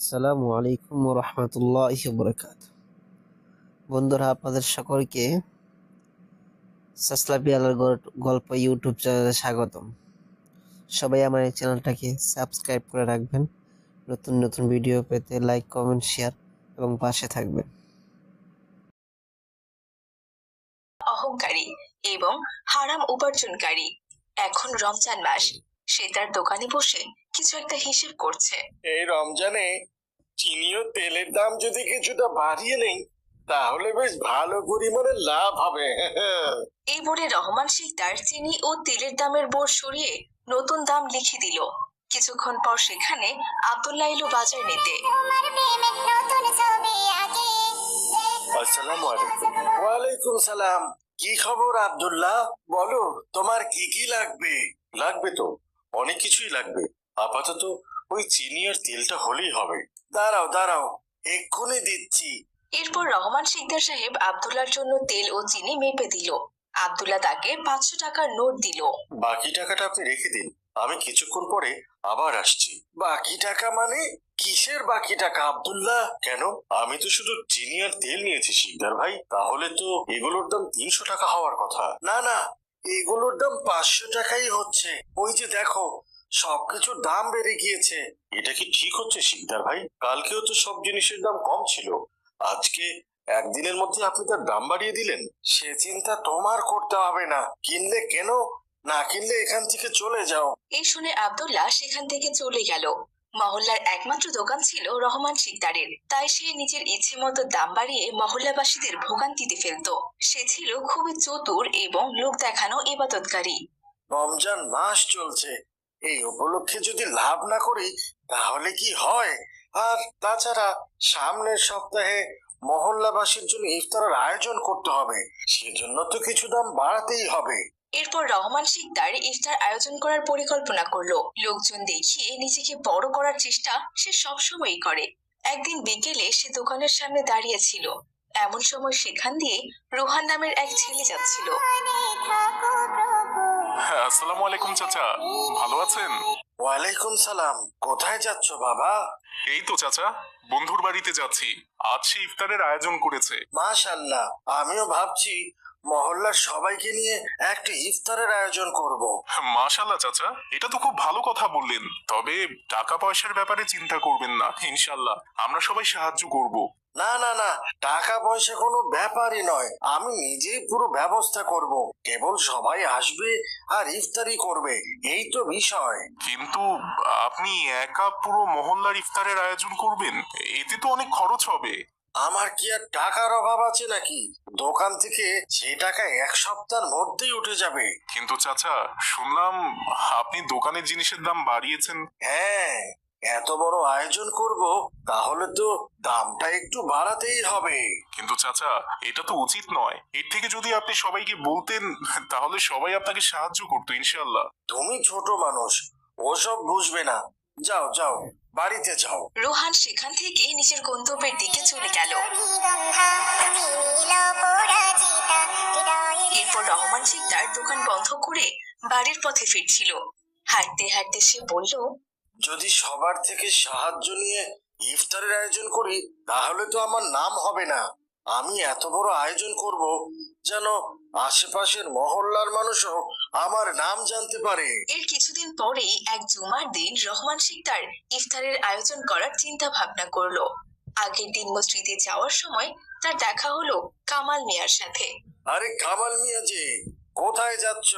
আসসালামু আলাইকুম রহমতুল্লাহ বরকাত বন্ধুরা, আপনাদের সকলকে সাসলাপি আলার গল্প ইউটিউব চ্যানেলে স্বাগতম। সবাই আমার এই চ্যানেলটাকে সাবস্ক্রাইব করে রাখবেন। নতুন নতুন ভিডিও পেতে লাইক, কমেন্ট, শেয়ার এবং পাশে থাকবেন। অহংকারী এবং হারাম উপার্জনকারী। এখন রমজান মাস, সে তার দোকানে বসে কিছু একটা হিসেব করছে। এই রমজানে চিনি ও তেলের দাম যদি কিছুটা বাড়িয়ে নেই তাহলে বেশ ভালো পরিমাণে লাভ হবে। এই বলে রহমান শিকদার চিনি ও তেলের দামের বোর্ড সরিয়ে নতুন দাম লিখে দিল। কিছুক্ষণ পর সেখানে আব্দুল্লাহ এলো বাজার নিতে। আসসালামু আলাইকুম। ওয়ালাইকুম সালাম। কি খবর আব্দুল্লাহ? বলো তোমার কি কি লাগবে? লাগবে তো অনেক কিছুই লাগবে। আপাতত ওই চিনি আর তেলটা হলেই হবে। দাঁড়াও দাঁড়াও এক্ষুনি দিচ্ছি। এরপর রহমান শিকদার সাহেব আব্দুল্লাহর জন্য তেল ও চিনি মেপে দিল। আব্দুল্লাহ তাকে পাঁচশো টাকার নোট দিল। বাকি টাকাটা আপনি রেখে দিন আমি কিছুক্ষণ পরে আবার আসছি। বাকি টাকা মানে? কিসের বাকি টাকা আব্দুল্লাহ? কেন? আমি তো শুধু চিনি আর তেল নিয়েছি শিকদার ভাই। তাহলে তো এগুলোর দাম তিনশো টাকা হওয়ার কথা। না না এগুলোর দাম পাঁচশো টাকাই হচ্ছে। ওই যে দেখো সবকিছুর দাম বেড়ে গিয়েছে। এটা কি ঠিক হচ্ছে শিকদার ভাই? কালকেও তো সব জিনিসের দাম কম ছিল। আজকে একদিনের মধ্যে আপনি তার দাম বাড়িয়ে দিলেন। সে চিন্তা তোমার করতে হবে না। কিনলে কেন? না কিনলে এখান থেকে চলে যাও। এই শুনে আব্দুল্লাহ সেখান থেকে চলে গেল। মহল্লার একমাত্র দোকান ছিল রহমান শিকদারের। তাই সে নিজের ইচ্ছে মতো দাম বাড়িয়ে মহল্লাবাসীদের ভোগান্তিতে ফেলত। সে ছিল খুবই চতুর এবং লোক দেখানো ইবাদতকারী। রমজান মাস চলছে। এই উপলক্ষে যদি লাভ না করি, তাহলে কি হয়? আর তাছাড়া সামনের সপ্তাহে মহল্লাবাসীর জন্য ইফতারের আয়োজন করতে হবে। সেজন্য তো কিছু দাম বাড়াতেই হবে। এরপর রহমান শিকদার ইফতার আয়োজন করার পরিকল্পনা করল। লোকজন দেখিয়ে নিজেকে বড় করার চেষ্টা সে সবসময়ই করে। একদিন বিকেলে সে দোকানের সামনে দাঁড়িয়েছিল এমন সময় সেখান দিয়ে রোহান নামের এক ছেলে যাচ্ছিল। আসসালামু আলাইকুম চাচা। ভালো আছেন? ওয়ালাইকুম সালাম। কোথায় যাচ্ছ বাবা? এই তো চাচা। বন্ধুর বাড়িতে যাচ্ছি। আজ সে ইফতারের আয়োজন করেছে। মাশাল্লাহ আমিও ভাবছি মহল্লার সবাইকে নিয়ে একটা ইফতারের আয়োজন করব। মাশাল্লাহ চাচা। এটা তো খুব ভালো কথা বললেন। তবে টাকা পয়সার ব্যাপারে চিন্তা করবেন না ইনশাল্লাহ আমরা সবাই সাহায্য করব। না না না টাকা পয়সা কোনো ব্যাপারই নয়। আমি নিজেই পুরো ব্যবস্থা করব। কেবল সবাই আসবে আর ইফতারি করবে। এই তো বিষয়। কিন্তু আপনি একা পুরো মহল্লার ইফতারের আয়োজন করবেন? এতে তো অনেক খরচ হবে। আমার কি আর টাকার অভাব আছে নাকি? দোকান থেকে সে টাকা এক সপ্তাহের মধ্যেই উঠে যাবে। কিন্তু চাচা শুনলাম আপনি দোকানের জিনিসের দাম বাড়িয়েছেন। হ্যাঁ এত বড় আয়োজন করব তাহলে তো দামটা একটু বাড়াতেই হবে। কিন্তু চাচা এটা তো উচিত নয়। এর থেকে যদি আপনি সবাইকে বলতেন তাহলে সবাই আপনাকে সাহায্য করতো ইনশাল্লাহ তুমি ছোট মানুষ ওসব বুঝবে না। যাও যাও বাড়িতে যাও। রোহান সেখান থেকে নিজের গন্তব্যের দিকে চলে গেল। এরপর রহমান শিকদার দোকান বন্ধ করে বাড়ির পথে ফিরছিল। হাঁটতে হাঁটতে সে বলল যদি সবার থেকে সাহায্য নিয়ে ইফতারের আয়োজন করি তাহলে তো আমার নাম হবে না। আমি এত বড় আয়োজন করব যেন আশেপাশের মহল্লার মানুষও আমার নাম জানতে পারে। এর কিছুদিন পরেই এক জুমার দিন রহমান শিকদার ইফতারের আয়োজন করার চিন্তা ভাবনা করল। আগের দিন মসজিদে যাওয়ার সময় তার দেখা হলো কামাল মিয়ার সাথে। আরে কামাল মিয়া যে কোথায় যাচ্ছ?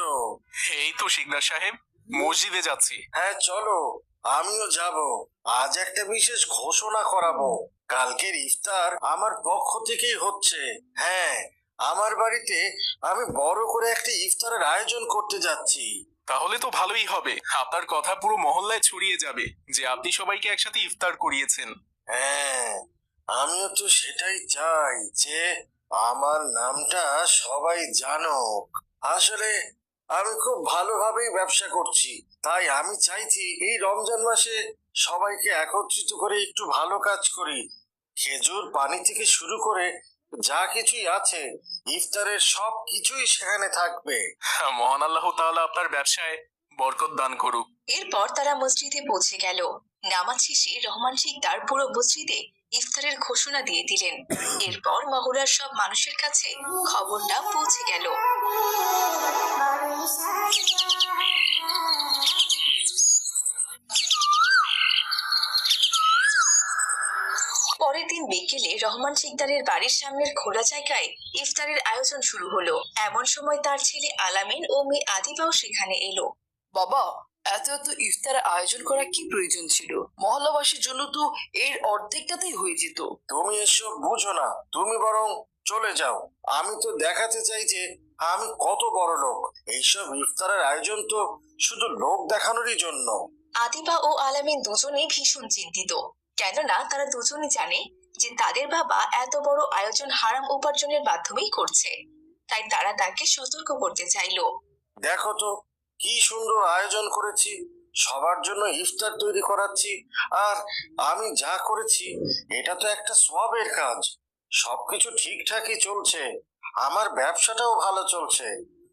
এই তো শিকদার সাহেব মসজিদে যাচ্ছি। হ্যাঁ চলো। আমিও যাব। আজ একটা বিশেষ ঘোষণা করাবো। কালকের ইফতার আমার পক্ষ থেকেই হচ্ছে। হ্যাঁ আমার বাড়িতে আমি বড় করে একটা ইফতারের আয়োজন করতে যাচ্ছি। তাহলে তো ভালোই হবে। আপনার কথা পুরো মহল্লায় ছড়িয়ে যাবে যে আপনি সবাইকে একসাথে ইফতার করিয়েছেন। হ্যাঁ আমিও তো সেটাই চাই যে আমার নামটা সবাই জানুক। আসলে আমি খুব ভালোভাবেই ব্যবসা করছি। তাই আমি চাইছি এই রমজান মাসে সবাইকে একত্রিত করে একটু ভালো কাজ করি। খেজুর পানি থেকে শুরু করে যা কিছুই আছে ইফতারের সব কিছুই সেখানে থাকবে। মহান আল্লাহ তাআলা আপনার ব্যবসায় বরকত দান করুক। এরপর তারা মসজিদে পৌঁছে গেল। নামাজ শেষে রহমান শিকদার পুরো মসজিদে ইফতারের ঘোষণা দিয়ে দিলেন। এরপর মহলার সব মানুষের কাছে খবরটা পৌঁছে গেল। পরের দিন বিকেলে রহমান শিকদারের বাড়ির সামনের খোলা জায়গায় ইফতারের আয়োজন শুরু হলো। এমন সময় তার ছেলে আলামিন ও মেয়ে আদিবাও সেখানে এলো। বাবা এত এত ইফতার আয়োজন করা কি প্রয়োজন ছিল? মহল্লাবাসীর জন্য তো এর অর্ধেকটাতেই হয়ে যেত। তুমি এসব বুঝো না। তুমি বরং চলে যাও। আমি তো দেখাতে চাই যে আমি কত বড় লোক। এইসব ইফতারের আয়োজন তো শুধু লোক দেখানোরই জন্য। আদিবা ও আলামিন দুজনেই ভীষণ চিন্তিত। কেননা তারা দুজনেই জানে যে তাদের বাবা এত বড় আয়োজন হারাম উপার্জনের মাধ্যমেই করছে। তাই তারা তাকে সতর্ক করতে চাইলো। দেখো তো কি সুন্দর আয়োজন করেছি, সবার জন্য ইফতার তৈরি করাচ্ছি, আর আমি যা করেছি, এটা তো একটা সবের কাজ। সবকিছু ঠিকঠাকই চলছে, আমার ব্যবসাটাও ভালো চলছে,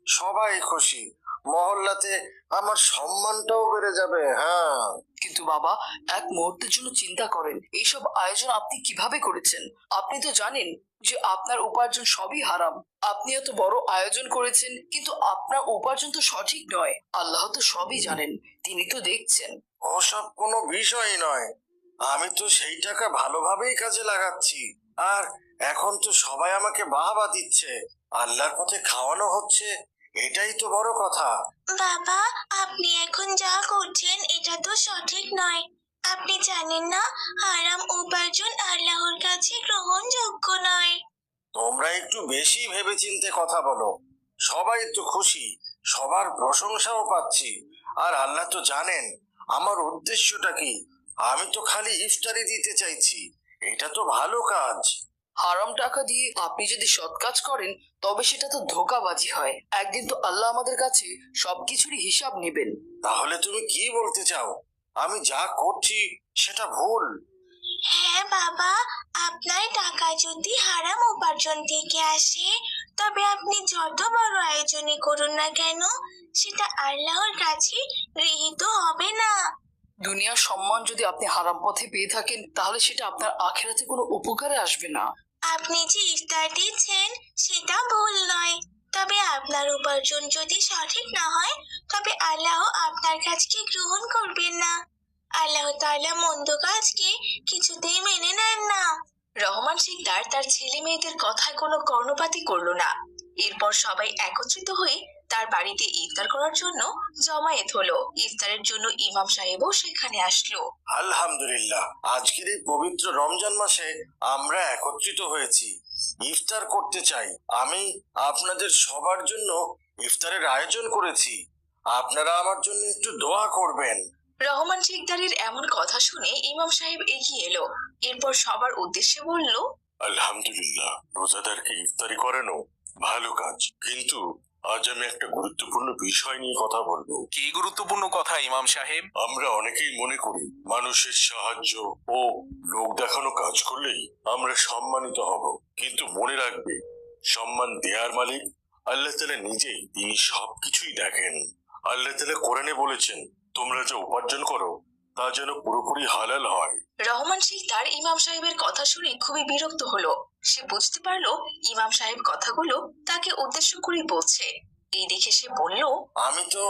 সবাই খুশি। মহল্লাতে আমার সম্মানটাও বেড়ে যাবে হ্যাঁ। কিন্তু বাবা এক মুহূর্তের জন্য চিন্তা করেন এইসব আয়োজন আপনি কীভাবে করেছেন? আপনি তো জানেন যে আপনার উপার্জন সবই হারাম। আপনি এত বড় আয়োজন করেছেন কিন্তু আপনার উপার্জন তো সঠিক নয়। আল্লাহ তো সবই জানেন তিনি তো দেখছেন। ওসব কোনো বিষয় নয়। আমি তো সেই টাকা ভালোভাবেই কাজে লাগাচ্ছি। আর এখন তো সবাই আমাকে বাহাবা দিচ্ছে। আল্লাহর পথে খাওয়ানো হচ্ছে এটাই তো বড় কথা। বাবা আপনি এখন যা করছেন এটা তো সঠিক নয়। আপনি জানেন না হারাম উপার্জন আল্লাহর কাছে গ্রহণযোগ্য নয়। তোমরা একটু বেশি ভেবেচিন্তে কথা বলো। সবাই তো খুশি সবার প্রশংসাও পাচ্ছি। আর আল্লাহ তো জানেন আমার উদ্দেশ্যটা কি? আমি তো খালি ইফতারি দিতে চাইছি। এটা তো ভালো কাজ। হারাম টাকা দিয়ে আপনি যদি সৎ কাজ করেন তবে সেটা তো ধোকাবাজি হয়। একদিন তো আল্লাহ আমাদের কাছে সবকিছুরই হিসাব নেবেন। তাহলে তুমি কি বলতে চাও? আমি যা করছি সেটা ভুল। হ্যাঁ বাবা আপনার টাকা যদি হারাম উপার্জন থেকে আসে তবে আপনি যত বড় আয়োজনই করুন না কেন সেটা আল্লাহর কাছে গৃহীত হবে না। দুনিয়ার সম্মান যদি আপনি হারাম পথে পেয়ে থাকেন তাহলে সেটা আপনার আখেরাতে কোনো উপকারে আসবে না। আপনি যে ইফতার দিচ্ছেন, সেটা ভুল নয়। তবে আপনার উপার্জন যদি সঠিক না হয়, তবে আল্লাহ আপনার কাজকে গ্রহণ করবেন না। আল্লাহ তাআলা মন্দ কাজকে কিছুতেই মেনে নেন না। রহমান শিকদার তার ছেলে মেয়েদের কথায় কোনো কর্ণপাতই করল না। এরপর সবাই একত্রিত হয়ে তার বাড়িতে ইফতার করার জন্য জমায়েত হলো। ইফতারের জন্য ইমাম সাহেবও সেখানে আসলো। আলহামদুলিল্লাহ আজকের এই পবিত্র রমজান মাসে আমরা একত্রিত হয়েছি। ইফতার করতে চাই। আমি আপনাদের সবার জন্য ইফতারের আয়োজন করেছি। আপনারা আমার জন্য একটু দোয়া করবেন। রহমান শিকদারের এমন কথা শুনে ইমাম সাহেব এগিয়ে এলো। এরপর সবার উদ্দেশ্যে বলল আলহামদুলিল্লাহ রোজাদারকে ইফতারি করানো ভালো কাজ। কিন্তু আজ আমি একটা গুরুত্বপূর্ণ বিষয় নিয়ে কথা বলব। কি গুরুত্বপূর্ণ কথা ইমাম সাহেব? আমরা অনেকেই মনে করি মানুষের সাহায্য ও লোক দেখানো কাজ করলেই আমরা সম্মানিত হব। কিন্তু মনে রাখবে সম্মান দেয়ার মালিক আল্লাহ তালা নিজেই তিনি সবকিছুই দেখেন। আল্লাহ তালা কোরআনে বলেছেন তোমরা যা উপার্জন করো তা যেন পুরোপুরি হালাল হয়। রহমান শিকদার ইমাম সাহেবের কথা শুনে খুবই বিরক্ত হলো। সে বুঝতে পারল ইমাম সাহেব কথাগুলো তাকে উদ্দেশ্য করে বলছে। এই দেখে সে বলল আমি তো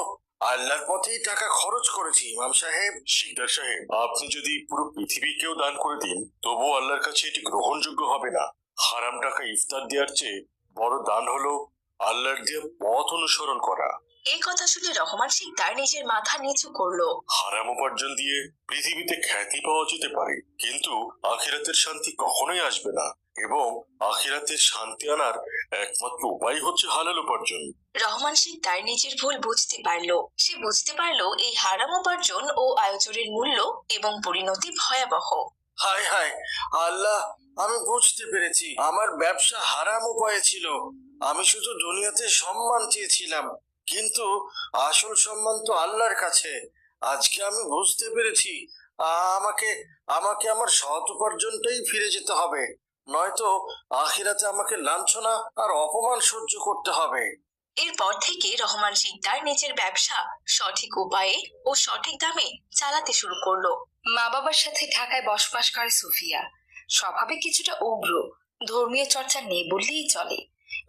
আল্লাহর পথেই টাকা খরচ করেছি ইমাম সাহেব। শিকদার সাহেব আপনি যদি পুরো পৃথিবীকেও দান করে দিন তবুও আল্লাহর কাছে এটি গ্রহণযোগ্য হবে না। হারাম টাকা ইফতার দেওয়ার চেয়ে বড় দান হলো আল্লাহর দিয়ে পথ অনুসরণ করা। এই কথা শুনে রহমান শিকদার নিজের মাথা নিচু করল। হারাম উপার্জন দিয়ে পৃথিবীতে খ্যাতি পাওয়া যেতে পারে কিন্তু আখিরাতের শান্তি কখনোই আসবে না। এবং আখিরাতের শান্তি আনার একমাত্র উপায় হচ্ছে হালাল উপার্জন। রহমান শিকদার নিজের ভুল বুঝতে পারল। সে বুঝতে পারল এই হারাম উপার্জন ও আয়োজনের মূল্য এবং পরিণতি ভয়াবহ। হায় হায় আল্লাহ আমি বুঝতে পেরেছি। আমার ব্যবসা হারাম উপায়ে ছিল। আমি শুধু দুনিয়াতে সম্মান চেয়েছিলাম কিন্তু আসল সম্মান তো আল্লাহর কাছে। আজকে আমি বুঝতে পেরেছি আমাকে আমাকে আমার সৎ উপার্জনটাই ফিরে যেতে হবে। নয়তো আখিরাতে আমাকে লাঞ্ছনা আর অপমান সহ্য করতে হবে। এরপর থেকে রহমান শিকদার নিজের ব্যবসা সঠিক উপায়ে ও সঠিক দামে চালাতে শুরু করল। মা বাবার সাথে ঢাকায় বসবাস করে সুফিয়া। স্বভাবে কিছুটা উগ্র, ধর্মীয় চর্চা নেই বললেই চলে।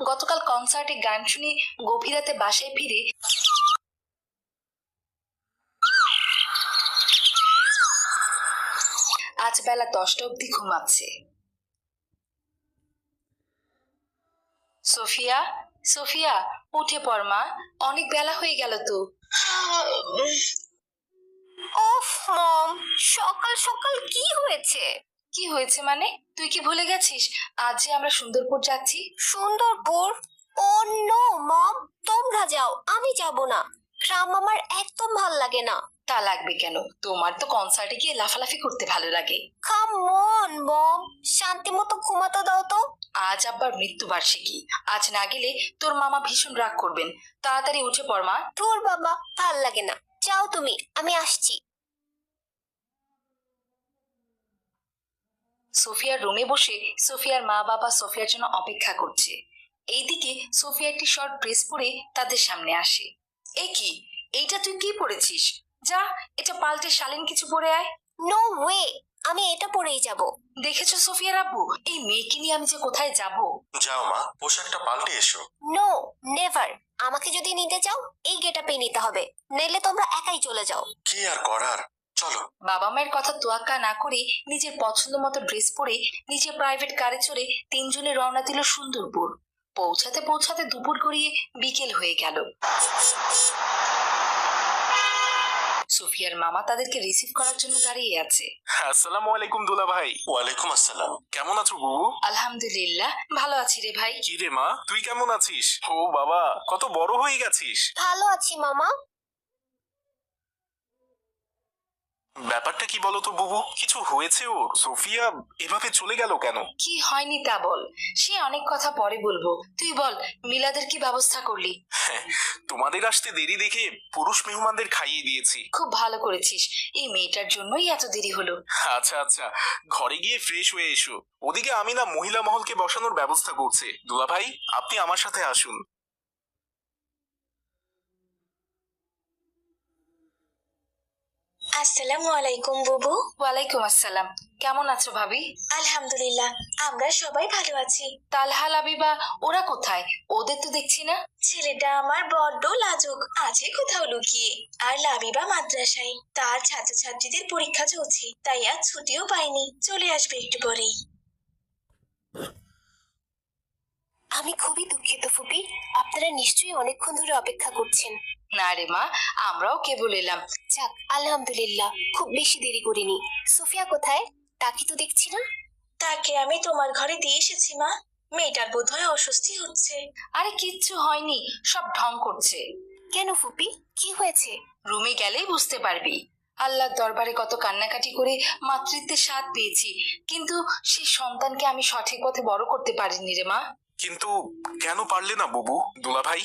গতকাল কনসার্টে গান শুনে গভীর রাতে বাসায় ফিরে আজ বেলা দশটা অবধি ঘুমাচ্ছে। সোফিয়া সোফিয়া উঠে পড় মা অনেক বেলা হয়ে গেল তো। ওফ মম সকাল সকাল কি হয়েছে? কি হয়েছে মানে? তুই কি ভুলে গেছিস? আজ যে আমরা সুন্দরপুর যাচ্ছি। সুন্দরপুর? ও নো মম তোমরা যাও আমি যাব না। গ্রাম আমার একদম ভালো লাগে না। তা লাগবে কেন? তোমার তো কনসার্টে গিয়ে লাফালাফি করতে ভালো লাগে। কাম অন মম শান্তি মতো ঘুমাতে দাও তো। আজ আব্বার মৃত্যুবার্ষিকী। আজ না গেলে তোর মামা ভীষণ রাগ করবেন। তাড়াতাড়ি উঠে পড় মা। তোর বাবা ভালো লাগে না। যাও তুমি আমি আসছি। সোফিয়ার রুমে বসে সোফিয়ার মা বাবা সোফিয়ার জন্য অপেক্ষা করছে। এইদিকে সোফিয়া একটি শর্ট ড্রেস পরে তাদের সামনে আসে। এ কি? এইটা তুই কি পরেছিস? যা এটা পাল্টে শালীন কিছু পরে আয়। নো ওয়ে আমি এটা পরেই যাব। দেখেছ সোফিয়া আব্বু? এই মেয়েকে নিয়ে আমি যে কোথায় যাব? যাও মা পোশাকটা পাল্টে এসো। নো নেভার আমাকে যদি নিতে চাও এই গেটআপে নিতে হবে। নেলে তোমরা একাই চলে যাও। কি আর করার? চলো। বাবা মায়ের কথা তোয়াক্কা না করে নিজের পছন্দ মতো ড্রেস পরে নিজের প্রাইভেট কারে চড়ে তিনজনে রওনা দিল সুন্দরপুর। পৌঁছাতে পৌঁছাতে দুপুর গড়িয়ে বিকেল হয়ে গেল। সুফিয়ার মামা তাদেরকে রিসিভ করার জন্য দাঁড়িয়ে আছে। আসসালামু আলাইকুম দুলা ভাই। ওয়ালাইকুম আসসালাম। কেমন আছো বুবু আলহামদুলিল্লাহ ভালো আছি রে ভাই। কি রে মা তুই কেমন আছিস? ও বাবা কত বড় হয়ে গেছিস। ভালো আছি মামা। ব্যাপারটা কি বলতো বুবু? কিছু হয়েছে ওর সোফিয়া এভাবে চলে গেল কেন? কি হয়নি তা বল। সে অনেক কথা পরে বলব। তুই বল মিলাদের কি ব্যবস্থা করলি? তোমাদের আসতে দেরি দেখে পুরুষ মেহমানদের খাইয়ে দিয়েছি। খুব ভালো করেছিস। এই মেয়েটার জন্যই এত দেরি হলো। আচ্ছা আচ্ছা। ঘরে গিয়ে ফ্রেশ হয়ে এসো। ওদিকে আমি না মহিলা মহলকে বসানোর ব্যবস্থা করছে। দুলা ভাই আপনি আমার সাথে আসুন। আসসালামু আলাইকুম বুবু। ওয়ালাইকুম আসসালাম। কেমন আছো ভাবি? আলহামদুলিল্লাহ আমরা সবাই ভালো আছি। তালহা লাবিবা ওরা কোথায়? ওদের তো দেখছি না। ছেলেটা আমার বড্ড লাজুক আছে কোথাও লুকিয়ে। আর লাবিবা মাদ্রাসায় তার ছাত্রছাত্রীদের পরীক্ষা চলছে তাই আর ছুটিও পাইনি। চলে আসবে একটু পরেই। আমি খুবই দুঃখিত ফুপি। আপনারা নিশ্চয়ই অনেকক্ষণ ধরে অপেক্ষা করছেন। না রে মা আমরাও কেবল এলাম। যাক আলহামদুলিল্লাহ খুব বেশি দেরি করিনি। সোফিয়া কোথায়? তাকে তো দেখছি না? তাকে আমি তোমার ঘরে দিয়ে এসেছি মা। মেয়েটার বোধহয় অস্বস্তি হচ্ছে। আরে কিচ্ছু হয়নি সব ঢং করছে। কেন ফুপি? কি হয়েছে? রুমে গেলেই বুঝতে পারবি। আল্লাহর দরবারে কত কান্নাকাটি করে মাতৃত্বের স্বাদ পেয়েছি। কিন্তু সেই সন্তানকে আমি সঠিক পথে বড় করতে পারিনি রে মা। কিন্তু কেন পারলে না বুবু? দুলা ভাই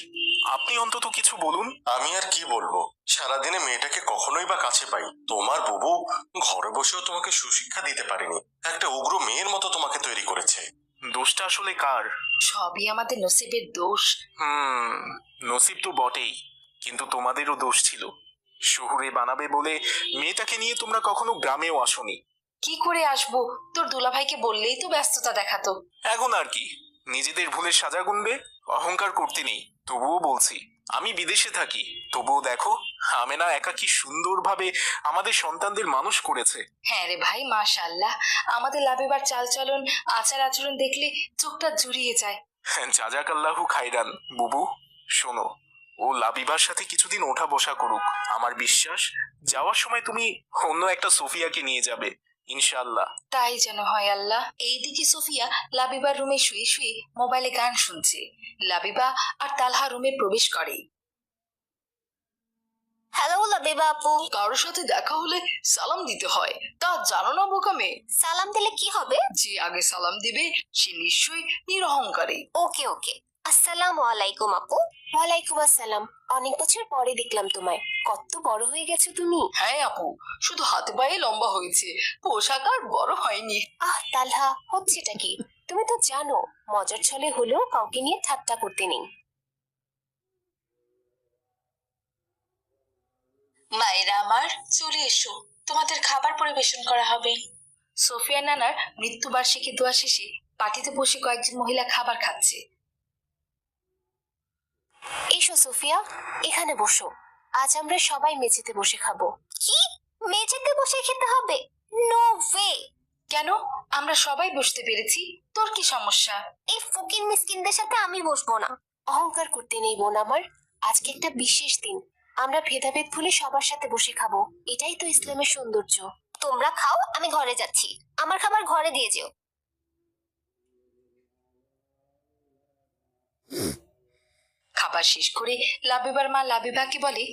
আপনি অন্তত কিছু বলুন। আমি আর কি বলব? সারাদিনে মেয়েটাকে কখনোই বা কাছে পাই। তোমার বুবু ঘরে বসেও তোমাকে সুশিক্ষা দিতে পারেনি। একটা উগ্র মেয়ের মতো তোমাকে তৈরি করেছে। দোষটা আসলে কার? সবই আমাদের নসিবের দোষ। হুম নসিব তো বটেই কিন্তু তোমাদেরও দোষ ছিল। শহুরে বানাবে বলে মেয়েটাকে নিয়ে তোমরা কখনো গ্রামেও আসোনি। কি করে আসব? তোর দুলাভাইকে বললেই তো ব্যস্ততা দেখাতো। এখন আর কি। নিজেদের ভুলের সাজা গুনবে অহংকার করতে নেই। তবুও বলছি আমি বিদেশে থাকি। তবুও দেখো আমেনা একা কি সুন্দরভাবে আমাদের সন্তানদের মানুষ করেছে। হ্যাঁ রে ভাই মাশাল্লাহ আমাদের লাভেবার চালচলন আচার আচরণ দেখলে চোখটা জুড়িয়ে যায়। জাজাক আল্লাহু খাইরান বুবু শোনো ও লাবিবার সাথে কিছুদিন ওঠা বসা করুক। আমার বিশ্বাস যাওয়ার সময় তুমি অন্য একটা সোফিয়াকে নিয়ে যাবে। ইনশাআল্লাহ। তাই যেন হয় আল্লাহ। এইদিকে সোফিয়া লাবিবার রুমে শুয়ে শুয়ে মোবাইলে গান শুনছে। লাবিবা আর তালহা রুমে প্রবেশ করে। হ্যালো লাবিবা আপু। কারোর সাথে দেখা হলে সালাম দিতে হয়। তা জানো না বোকা মেয়ে? সালাম দিলে কি হবে? যে আগে সালাম দিবে সে নিশ্চয়ই নিরহংকারী। ওকে ওকে। আসসালাম আলাইকুম আপু। ওয়ালাইকুম আসসালাম। অনেক বছর পরে দেখলাম তোমায়। কত বড় হয়ে গেছো তুমি। হ্যাঁ আপু শুধু হাত পায়ে লম্বা হয়েছে। পোশাক আর বড় হয়নি। আহ তালহা হচ্ছেটা কি? তুমি তো জানো মজার ছলে হলেও কাউকে নিয়ে ঠাট্টা করতে নেই। মায়েরা আমার চলে এসো। তোমাদের খাবার পরিবেশন করা হবে। সোফিয়া নানার মৃত্যুবার্ষিকী দোয়া শেষে পার্টিতে বসে কয়েকজন মহিলা খাবার খাচ্ছে। এসো সোফিয়া এখানে বসো। আজ আমরা সবাই মেঝেতে বসে খাব। কি? মেঝেতে বসে খেতে হবে? নো ওয়ে কেন? আমরা সবাই বসতে পেরেছি। তোর কি সমস্যা? এই ফকির মিসকিনদের সাথে আমি বসবো না। অহংকার করতে নেই বোন আমার। আজকে একটা বিশেষ দিন। আমরা ভেদাভেদ ভুলে সবার সাথে বসে খাব। এটাই তো ইসলামের সৌন্দর্য। তোমরা খাও আমি ঘরে যাচ্ছি। আমার খাবার ঘরে দিয়ে যেও। খাবার শেষ করে লাবিবার মা লাবিবাকে বলে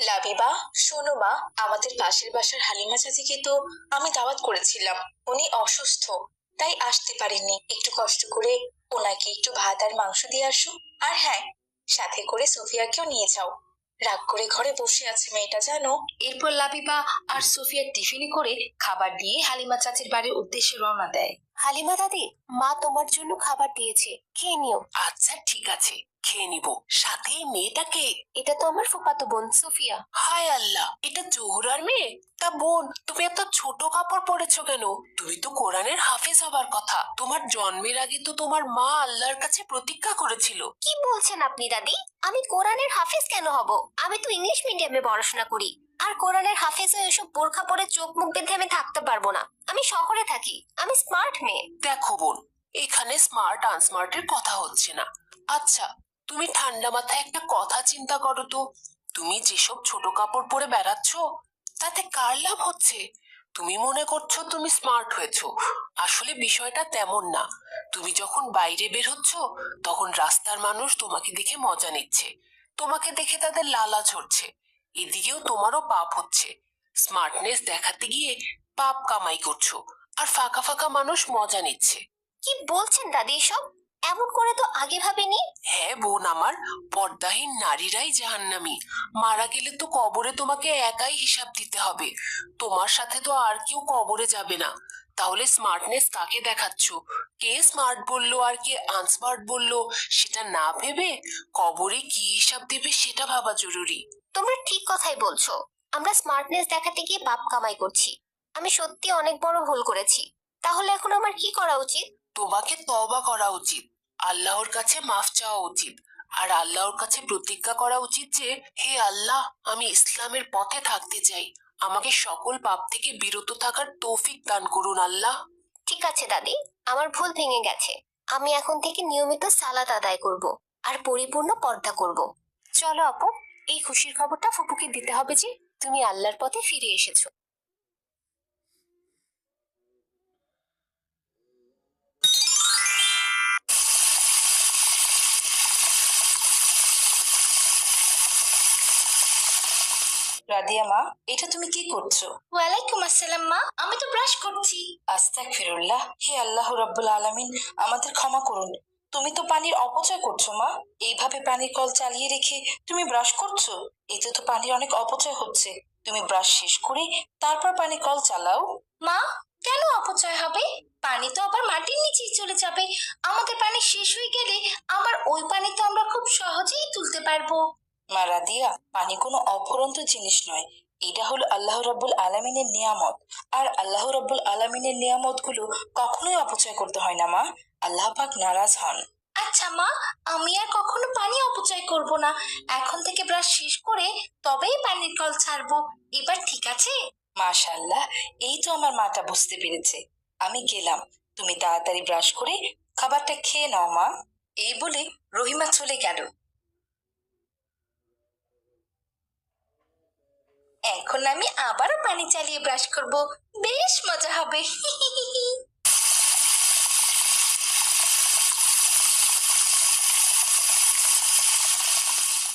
লাবিবা শোনো মা আমাদের পাশের বাসার হালিমা চাচিকে তো আমি দাওয়াত করেছিলাম। উনি অসুস্থ তাই আসতে পারেননি। একটু কষ্ট করে ওনাকে একটু ভাত আর মাংস দিয়ে আসো। আর হ্যাঁ সাথে করে সোফিয়াকেও নিয়ে যাও। রাগ করে ঘরে বসে আছে মেয়েটা জানো? এরপর লাবিবা আর সোফিয়া টিফিনে করে খাবার দিয়ে হালিমা চাচির বাড়ির উদ্দেশ্যে রওনা দেয়। হালিমা দাদি মা তোমার জন্য খাবার দিয়েছে। খেয়ে নিও। আচ্ছা ঠিক আছে। খেয়ে নিব। সাথে এই মেয়েটাকে। এটা তো আমার ফুপাতো বোন সোফিয়া। হায় আল্লাহ এটা জোহরার মেয়ে? তা বোন তুমি এত ছোট কাপড় পরেছো কেন? তুমি তো কোরআনের হাফেজ হবার কথা। তোমার জন্মের আগে তো তোমার মা আল্লাহর কাছে প্রতিজ্ঞা করেছিল। কি বলছেন আপনি দাদি? আমি কোরআনের হাফেজ কেন হব? আমি তো ইংলিশ মিডিয়ামে পড়াশোনা করি। আর কোরআনের হাফেজ হয়ে এসব বোরখা পরে চোখ মুখ বেঁধে আমি থাকতে পারব না। আমি শহরে থাকি। আমি স্মার্ট মেয়ে। দেখো বোন এখানে স্মার্ট আনস্মার্টের কথা হচ্ছে না। আচ্ছা তুমি ঠান্ডা মাথায় একটা কথা চিন্তা করো তো। তুমি যেসব ছোট কাপড় পরে বেড়াচ্ছ, তাতে কার লাভ হচ্ছে? তুমি মনে করছ তুমি স্মার্ট হয়েছো। আসলে বিষয়টা তেমন না। তুমি যখন বাইরে বের হচ্ছ, তখন রাস্তার মানুষ তোমাকে দেখে মজা নিচ্ছে। তোমাকে দেখে তাদের লালা ঝরছে। এদিকেও তোমারও পাপ হচ্ছে। স্মার্টনেস দেখাতে গিয়ে পাপ কামাই করছ, আর ফাঁকা ফাঁকা মানুষ মজা নিচ্ছে। কি বলছেন দাদি এসব? এমন করে তো আগে ভাবিনি? হ্যাঁ বোন আমার পর্দাহীন নারীরাই জাহান্নামী। মারা গেলে তো কবরে তোমাকে একাই হিসাব দিতে হবে। তোমার সাথে তো আর কেউ কবরে যাবে না। তাহলে স্মার্টনেস কাকে দেখাচ্ছ? কে স্মার্ট বলল আর কে আনস্মার্ট বলল সেটা না ভেবে কবরে কি হিসাব দেবে সেটা ভাবা জরুরি। তোমরা ঠিক কথাই বলছো। আমরা স্মার্টনেস দেখাতে গিয়ে পাপ কামাই করছি। আমি সত্যি অনেক বড় ভুল করেছি। তাহলে এখন আমার কি করা উচিত? তোমাকে তবা করা উচিত। আল্লাহর কাছে মাফ চাওয়া উচিত। আর আল্লাহর কাছে প্রতিজ্ঞা করা উচিত যে, হে আল্লাহ, আমি ইসলামের পথে থাকতে চাই। আমাকে সকল পাপ থেকে বিরত থাকার তৌফিক দান করুন আল্লাহ। ঠিক আছে দাদি, আমার ভুল ভেঙে গেছে। আমি এখন থেকে নিয়মিত সালাত আদায় করব আর পরিপূর্ণ পর্দা করব। চলো আপু, এই খুশির খবরটা ফুপুকে দিতে হবে যে, তুমি আল্লাহর পথে ফিরে এসেছ। রাদিয়া মা এটা তুমি কি করছ? ওয়ালাইকুম আসসালাম মা আমি তো ব্রাশ করছি। আস্তাক ফিরুল্লাহ হে আল্লাহ রাব্বুল আলামিন আমাদের ক্ষমা করুন। তুমি তো পানির অপচয় করছ মা এইভাবে পানির কল চালিয়ে রেখে তুমি ব্রাশ করছ? এতে তো পানির অনেক অপচয় হচ্ছে। তুমি ব্রাশ শেষ করে তারপর পানি কল চালাও। মা কেন অপচয় হবে? পানি তো আবার মাটির নিচেই চলে যাবে। আমাদের পানি শেষ হয়ে গেলে আবার ওই পানি তো আমরা খুব সহজেই তুলতে পারব। মা রাদিয়া পানি কোনো অফুরন্ত জিনিস নয়। এটা হলো আল্লাহ রাব্বুল আলামিনের নিয়ামত। আর আল্লাহ রাব্বুল আলামিনের নিয়ামতগুলো কখনোই অপচয় করতে হয় না মা। আল্লাহ পাক নারাজ হন। আচ্ছা মা আমি আর কখনো পানি অপচয় করব না। এখন থেকে ব্রাশ শেষ করে তবেই পানির কল ছাড়বো। এবার ঠিক আছে? মাশাল্লাহ এই তো আমার মাটা বুঝতে পেরেছে। আমি গেলাম। তুমি তাড়াতাড়ি ব্রাশ করে খাবারটা খেয়ে নাও মা। এই বলে রহিমা চলে গেল। এখন আমি আবারও পানি চালিয়ে ব্রাশ করব। বেশ মজা হবে।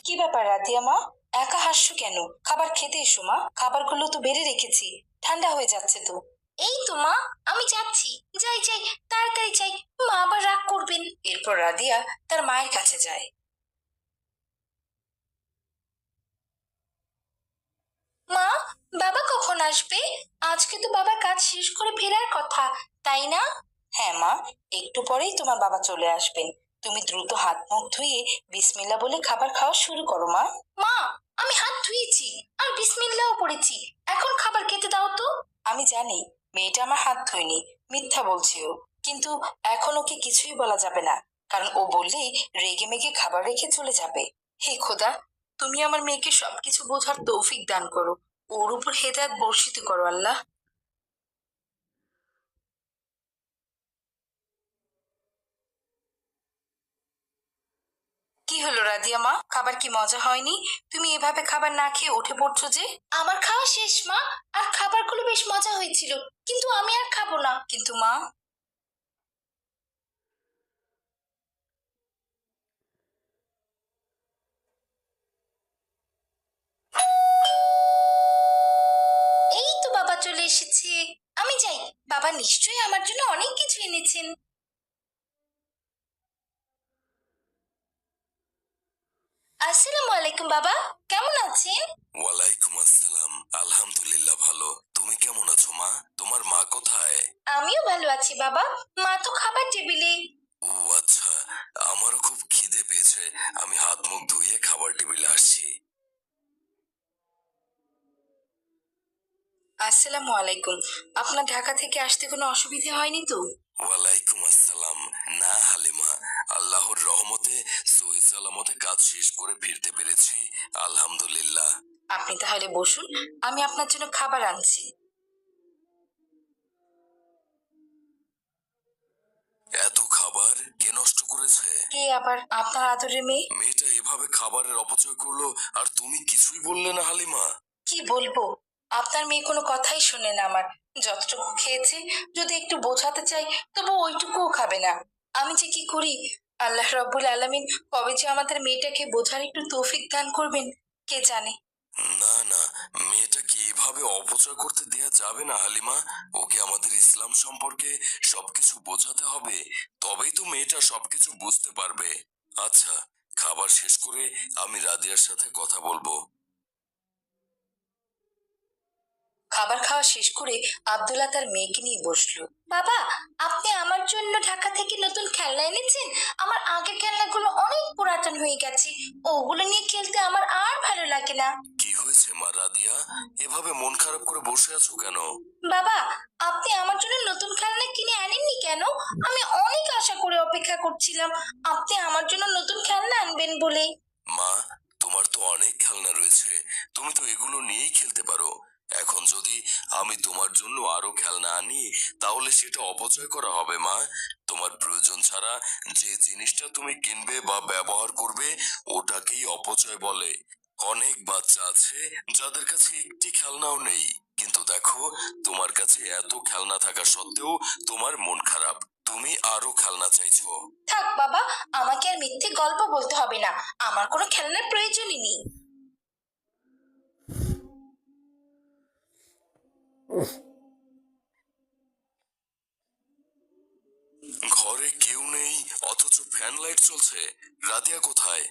কি ব্যাপার, রাধিয়া মা? একা হাসছো কেন? খাবার খেতে এসো মা। খাবারগুলো তো বেড়ে রেখেছি। ঠান্ডা হয়ে যাচ্ছে তো। এই তো মা, আমি যাচ্ছি। যাই যাই, তাড়াতাড়ি যাই। মা আবার রাগ করবেন। এরপর রাধিয়া তার মায়ের কাছে যায়। মা, বাবা কখন আসবে? আজকে তো বাবা কাজ শেষ করে ফেরার কথা, তাই না? হ্যাঁ মা, একটু পরেই তোমার বাবা চলে আসবেন। তুমি দ্রুত হাত মুখ ধুয়ে বিসমিল্লা বলে খাবার খাওয়া শুরু করো মা। মা, আমি হাত ধুয়েছি আর বিসমিল্লাও পড়েছি। এখন খাবার খেতে দাও তো। আমি জানি, মেয়েটা আমার হাত ধুয়নি, মিথ্যা বলছে ও। কিন্তু এখন ওকে কিছুই বলা যাবে না, কারণ ও বললেই রেগে মেগে খাবার রেখে চলে যাবে। হে খোদা তুমি আমার মেয়েকে সবকিছু বোঝার তৌফিক দান করো। ওর উপর হেদায়ত বর্ষিত করো আল্লাহ। কি হলো রাদিয়া মা? খাবার কি মজা হয়নি? তুমি এভাবে খাবার না খেয়ে উঠে পড়ছো যে? আমার খাওয়া শেষ মা আর খাবারগুলো বেশ মজা হয়েছিল কিন্তু আমি আর খাব না। কিন্তু মা এই তো বাবা চলে এসেছে। আমি যাই। বাবা নিশ্চয়ই আমার জন্য অনেক কিছু এনেছেন। আসসালামু আলাইকুম বাবা। কেমন আছেন? ওয়ালাইকুম আসসালাম। আলহামদুলিল্লাহ ভালো। তুমি কেমন আছো মা? তোমার মা কোথায়? আমিও ভালো আছি বাবা। মা তো খাবার টেবিলে। ও আচ্ছা আমারও খুব খিদে পেয়েছে। আমি হাত মুখ ধুয়ে খাবার টেবিলে আসছি। আসসালামু আলাইকুম। আপনার ঢাকা থেকে আসতে কোনো অসুবিধা হয়নি তো? ওয়ালাইকুম আসসালাম। না হালিমা আল্লাহর রহমতে সহি সালামতে কাজ শেষ করে ফিরতে পেরেছি। আলহামদুলিল্লাহ। আপনি তাহলে বসুন আমি আপনার জন্য খাবার আনছি। এত খাবার কে নষ্ট করেছে? কে আবার আপনার আদরের মেয়ে? মেয়েটা এভাবে খাবারের অপচয় করল আর তুমি কিছুই বললে না হালিমা। কি বলব? আপনার মেয়ে কোনো কথাই শোনে না আমার। যতটুকু খেয়েছে, যদি একটু বোঝাতে চাই, তবু ওইটুকুও খাবে না। আমি যে কি করি? আল্লাহ রব্বুল আলামিন কবে যে আমাদের মেয়েটাকে বোঝার একটু তৌফিক দান করবেন, কে জানে? না না, মেয়েটাকে এভাবে অপচয় করতে দেয়া যাবে না, হালিমা। ওকে আমাদের ইসলাম সম্পর্কে সবকিছু বোঝাতে হবে, তবেই তো মেয়েটা সবকিছু বুঝতে পারবে। আচ্ছা খাবার শেষ করে আমি রাদিয়ার সাথে কথা বলব। খাবার খাওয়া শেষ করে আব্দুল্লাহ তার মেয়েকে নিয়ে বসল। বাবা আপনি আমার জন্য ঢাকা থেকে নতুন খেলনা এনেছেন? আমার আগের খেলনাগুলো অনেক পুরাতন হয়ে গেছে। ওগুলো নিয়ে খেলতে আমার আর ভালো লাগে না। কি হয়েছে মা রাদিয়া? এভাবে মন খারাপ করে বসে আছো কেন? বাবা আপনি আমার জন্য নতুন খেলনা কিনে আনেননি কেন? আমি অনেক আশা করে অপেক্ষা করছিলাম। আপনি আমার জন্য নতুন খেলনা আনবেন বলে। মা তোমার তো অনেক খেলনা রয়েছে। তুমি তো এগুলো নিয়েই খেলতে পারো। এখন যদি আমি তোমার জন্য আরও খেলনা আনি, তাহলে সেটা অপচয় করা হবে, মা। তোমার প্রয়োজন ছাড়া যে জিনিসটা তুমি কিনবে বা ব্যবহার করবে, ওটাকেই অপচয় বলে। অনেক বাচ্চা আছে যাদের কাছে একটি খেলনাও নেই। কিন্তু দেখো, তোমার কাছে এত খেলনা থাকা সত্ত্বেও তোমার মন খারাপ। তুমি আরও খেলনা চাইছো। থাক বাবা, আমাকে আর মিথ্যে গল্প বলতে হবে না। আমার কোনো খেলনার প্রয়োজনই নেই। ঘরে কেউ নেই অথচ ফ্যান লাইট চলছে। রাদিয়া কোথায়?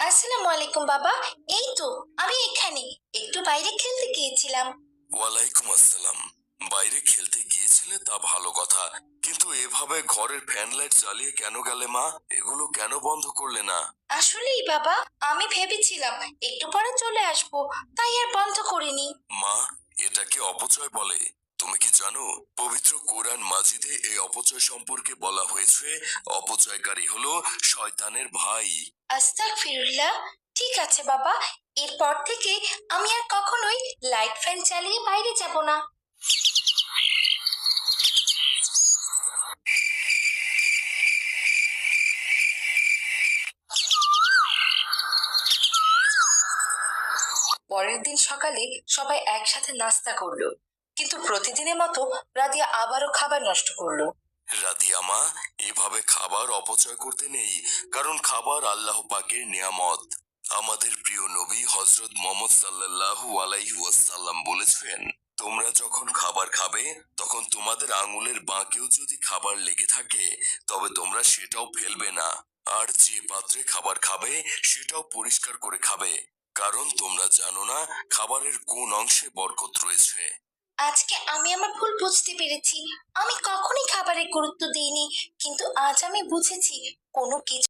আসসালামু আলাইকুম বাবা। এই তো আমি এখানে। একটু বাইরে খেলতে গিয়েছিলাম। ওয়ালাইকুম আসসালাম। বাইরে খেলতে গিয়েছিলে? তা ভালো কথা। কিন্তু এভাবে ঘরের ফ্যান লাইট চালিয়ে কেন গেলে মা? এগুলো কেন বন্ধ করলে না? আসলেই বাবা আমি ভেবেছিলাম একটু পরে চলে আসব তাই আর বন্ধ করিনি। মা এটাকে অপচয় বলে। তুমি কি জানো পবিত্র কোরআন মাজিদে এই অপচয় সম্পর্কে বলা হয়েছে অপচয়কারী হলো শয়তানের ভাই। আস্তাক ফিরুল্লাহ ঠিক আছে বাবা এরপর থেকে আমি আর কখনোই লাইট ফ্যান চালিয়ে বাইরে যাব না। পরের দিন সকালে সবাই একসাথে নাস্তা করল। কিন্তু প্রতিদিনের মতো রাদিয়া আবারও খাবার নষ্ট করল। রাদিয়া মা, এভাবে খাবার অপচয় করতে নেই, কারণ খাবার আল্লাহ পাকের নিয়ামত। আমাদের প্রিয় নবী হজরত মোহাম্মদ সাল্লাল্লাহু আলাইহি ওয়াসাল্লাম বলেছেন তোমরা যখন খাবার খাবে, তখন তোমাদের আঙুলের বাঁকেও যদি খাবার লেগে থাকে, তবে তোমরা সেটাও ফেলবে না। আর যে পাত্রে খাবার খাবে, সেটাও পরিষ্কার করে খাবে। কারণ তোমরা জানো না, খাবারের কোন অংশে বরকত রয়েছে। আজকে আমি আমার ভুল বুঝতে পেরেছি। আমি কখনোই খাবারের গুরুত্ব দিইনি, কিন্তু আজ আমি বুঝেছি, কোনো কিছু